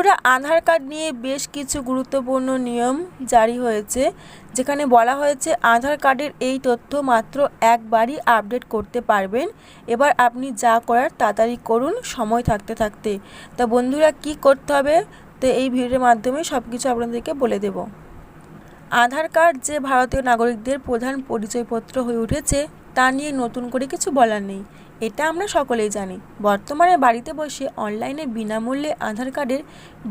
বন্ধুরা আধার কার্ড নিয়ে বেশ কিছু গুরুত্বপূর্ণ নিয়ম জারি হয়েছে, যেখানে বলা হয়েছে আধার কার্ডের এই তথ্য মাত্র একবারই আপডেট করতে পারবেন। এবার আপনি যা করার তাড়াতাড়ি করুন, সময় থাকতে থাকতে। তা বন্ধুরা, কি করতে হবে? তো এই ভিডিওর মাধ্যমে সব কিছু আপনাদেরকে বলে দেব। আধার কার্ড যে ভারতীয় নাগরিকদের প্রধান পরিচয়পত্র হয়ে উঠেছে, তা নিয়ে নতুন করে কিছু বলার নেই। এটা আমরা সকলেই জানি। বর্তমানে বাড়িতে বসে অনলাইনে বিনামূল্যে আধার কার্ডের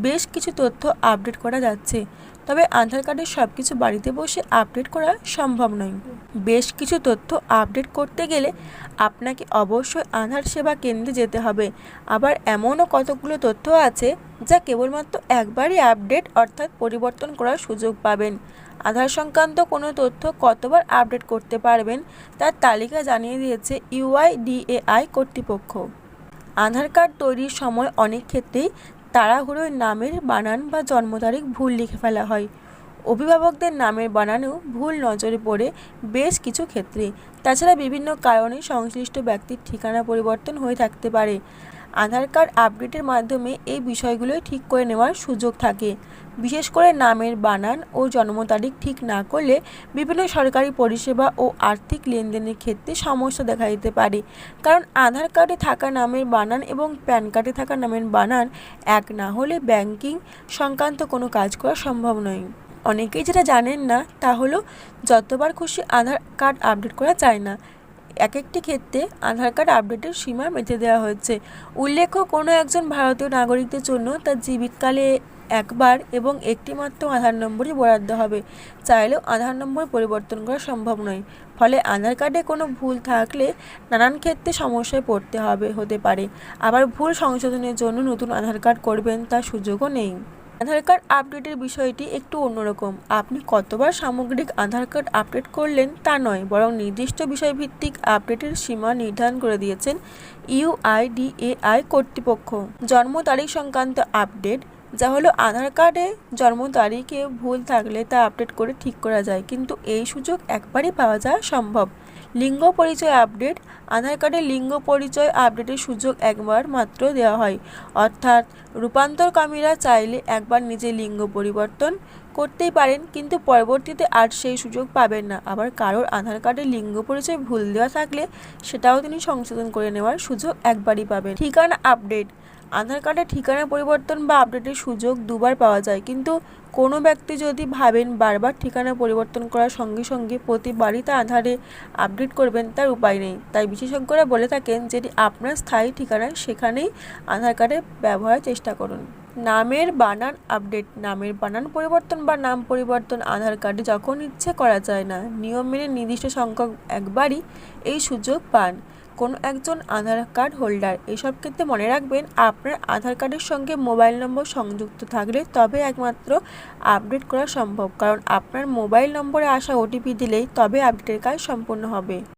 বেশ কিছু তথ্য আপডেট করা যাচ্ছে। তবে আধার কার্ডের সব কিছু বাড়িতে বসে আপডেট করা সম্ভব নয়। বেশ কিছু তথ্য আপডেট করতে গেলে আপনাকে অবশ্যই আধার সেবা কেন্দ্রে যেতে হবে। আবার এমনও কতগুলো তথ্য আছে যা কেবলমাত্র একবারই আপডেট অর্থাৎ পরিবর্তন করার সুযোগ পাবেন। আধার সংক্রান্ত কোনো তথ্য কতবার আপডেট করতে পারবেন তার তালিকা জানিয়ে দিয়েছে ইউআইডিএআই কর্তৃপক্ষ। আধার কার্ড তৈরির সময় অনেক ক্ষেত্রেই তাড়াহুড়োয় নামের বানান বা জন্ম তারিখ ভুল লিখে ফেলা হয়। অভিভাবকদের নামের বানানেও ভুল নজরে পড়ে বেশ কিছু ক্ষেত্রে। তাছাড়া বিভিন্ন কারণে সংশ্লিষ্ট ব্যক্তির ঠিকানা পরিবর্তন হয়ে থাকতে পারে। আধার কার্ড আপডেটের মাধ্যমে এই বিষয়গুলোই ঠিক করে নেওয়ার সুযোগ থাকে। বিশেষ করে নামের বানান ও জন্ম তারিখ ঠিক না করলে বিভিন্ন সরকারি পরিষেবা ও আর্থিক লেনদেনের ক্ষেত্রে সমস্যা দেখা দিতে পারে। কারণ আধার কার্ডে থাকা নামের বানান এবং প্যান কার্ডে থাকা নামের বানান এক না হলে ব্যাংকিং সংক্রান্ত কোনো কাজ করা সম্ভব নয়। অনেকেই যেটা জানেন না তা হলো, যতবার খুশি আধার কার্ড আপডেট করা যায় না। এক একটি ক্ষেত্রে আধার কার্ড আপডেটের সীমা বেঁধে দেওয়া হয়েছে। উল্লেখ্য, কোনো একজন ভারতীয় নাগরিকদের জন্য তার জীবিতকালে একবার এবং একটি মাত্র আধার নম্বরই বরাদ্দ হবে। চাইলেও আধার নম্বর পরিবর্তন করা সম্ভব নয়। ফলে আধার কার্ডে কোনো ভুল থাকলে নানান ক্ষেত্রে সমস্যায় পড়তে হবে, হতে পারে। আবার ভুল সংশোধনের জন্য নতুন আধার কার্ড করবেন তার সুযোগও নেই। আধার কার্ড আপডেটের বিষয়টি একটু অন্যরকম। আপনি কতবার সামগ্রিক আধার কার্ড আপডেট করলেন তা নয়, বরং নির্দিষ্ট বিষয়ভিত্তিক আপডেটের সীমা নির্ধারণ করে দিয়েছেন ইউআইডিএআই কর্তৃপক্ষ। জন্ম তারিখ সংক্রান্ত আপডেট, যা হলো আধার কার্ডে জন্ম তারিখে ভুল থাকলে তা আপডেট করে ঠিক করা যায়, কিন্তু এই সুযোগ একবারই পাওয়া যাওয়া সম্ভব। লিঙ্গ পরিচয় আপডেট, আধার কার্ডে লিঙ্গ পরিচয় আপডেটের সুযোগ একবার মাত্র দেওয়া হয়। অর্থাৎ রূপান্তরকামীরা চাইলে একবার নিজের লিঙ্গ পরিবর্তন করতেই পারেন, কিন্তু পরবর্তীতে আর সেই সুযোগ পাবেন না। আবার কারোর আধার কার্ডে লিঙ্গ পরিচয় ভুল দেওয়া থাকলে সেটাও তিনি সংশোধন করে নেওয়ার সুযোগ একবারই পাবেন। ঠিকানা আপডেট আধার কার্ডের ঠিকানা পরিবর্তন বা আপডেটের সুযোগ দুবার পাওয়া যায়। কিন্তু কোনো ব্যক্তি যদি ভাবেন বারবার ঠিকানা পরিবর্তন করার সঙ্গে সঙ্গে প্রতিবারই তা আধারে আপডেট করবেন, তার উপায় নেই। তাই বিশেষজ্ঞরা বলে থাকেন যেটি আপনার স্থায়ী ঠিকানা সেখানেই আধার কার্ডে ব্যবহারের চেষ্টা করুন। নামের বানান আপডেট নামের বানান পরিবর্তন বা নাম পরিবর্তন আধার কার্ডে যখন ইচ্ছে করা যায় না, নিয়ম মেনে নির্দিষ্ট সংখ্যক একবারই এই সুযোগ পান। কোনো একজন আধার কার্ড হোল্ডার। এসব ক্ষেত্রে মনে রাখবেন, আপনার আধার কার্ডের সঙ্গে মোবাইল নম্বর সংযুক্ত থাকলে তবে একমাত্র আপডেট করা সম্ভব। কারণ আপনার মোবাইল নম্বরে আসা ওটিপি দিলেই তবে আপডেটের কাজ সম্পূর্ণ হবে।